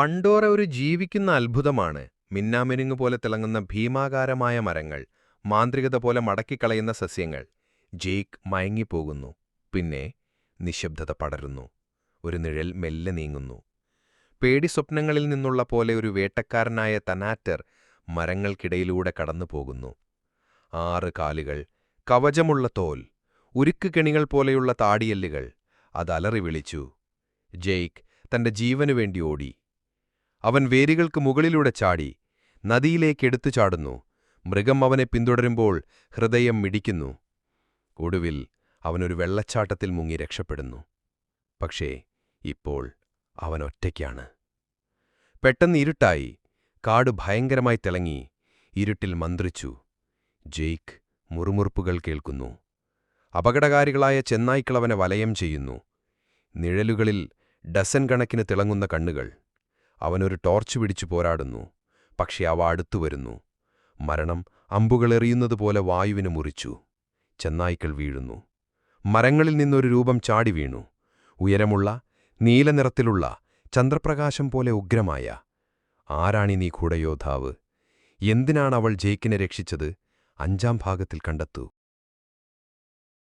Pandora ഒരു ജീവിക്കുന്ന അത്ഭുതമാണ്. മിന്നാമിനുങ്ങ് പോലെ തിളങ്ങുന്ന ഭീമാകാരമായ മരങ്ങൾ മാന്ത്രികത പോലെ മടക്കിക്കളയുന്ന സസ്യങ്ങൾ. ജെയ്ക്ക് മയങ്ങിപ്പോകുന്നു. പിന്നെ നിശബ്ദത പടരുന്നു. ഒരു നിഴൽ മെല്ലെ നീങ്ങുന്നു. പേടി സ്വപ്നങ്ങളിൽ നിന്നുള്ള പോലെ ഒരു വേട്ടക്കാരനായ തനാറ്റർ മരങ്ങൾക്കിടയിലൂടെ കടന്നുപോകുന്നു. ആറ് കാലുകൾ കവചമുള്ള തോൽ ഉരുക്ക് കെണികൾ പോലെയുള്ള താടിയല്ലുകൾ. അതലറി വിളിച്ചു. ജെയ്ക്ക് തന്റെ ജീവനുവേണ്ടി ഓടി. അവൻ വേരുകൾക്ക് മുകളിലൂടെ ചാടി നദിയിലേക്ക് എടുത്തു ചാടുന്നു. മൃഗം അവനെ പിന്തുടരുമ്പോൾ ഹൃദയം മിടിക്കുന്നു. ഒടുവിൽ അവനൊരു വെള്ളച്ചാട്ടത്തിൽ മുങ്ങി രക്ഷപ്പെടുന്നു. പക്ഷേ ഇപ്പോൾ അവൻ ഒറ്റയ്ക്കാണ്. പെട്ടെന്ന് ഇരുട്ടായി കാട് ഭയങ്കരമായി തിളങ്ങി ഇരുട്ടിൽ മന്ത്രിച്ചു. ജെയ്ക്ക് മുറുമുറുപ്പുകൾ കേൾക്കുന്നു. അപകടകാരികളായ ചെന്നായ്ക്കളവനെ വലയം ചെയ്യുന്നു. നിഴലുകളിൽ ഡസൻ കണക്കിന് തിളങ്ങുന്ന കണ്ണുകൾ. അവനൊരു ടോർച്ച് പിടിച്ചു പോരാടുന്നു പക്ഷെ അവ അടുത്തു വരുന്നു. മരണം അമ്പുകളെറിയുന്നതുപോലെ വായുവിന് മുറിച്ചു. ചെന്നായ്ക്കൾ വീഴുന്നു. മരങ്ങളിൽ നിന്നൊരു രൂപം ചാടി വീണു. ഉയരമുള്ള നീലനിറത്തിലുള്ള ചന്ദ്രപ്രകാശം പോലെ ഉഗ്രമായ. ആരാണി നീ കൂടയോധാവ് എന്തിനാണ് അവൾ ജയിക്കിനെ രക്ഷിച്ചത്? അഞ്ചാം ഭാഗത്തിൽ കണ്ടെത്തൂ.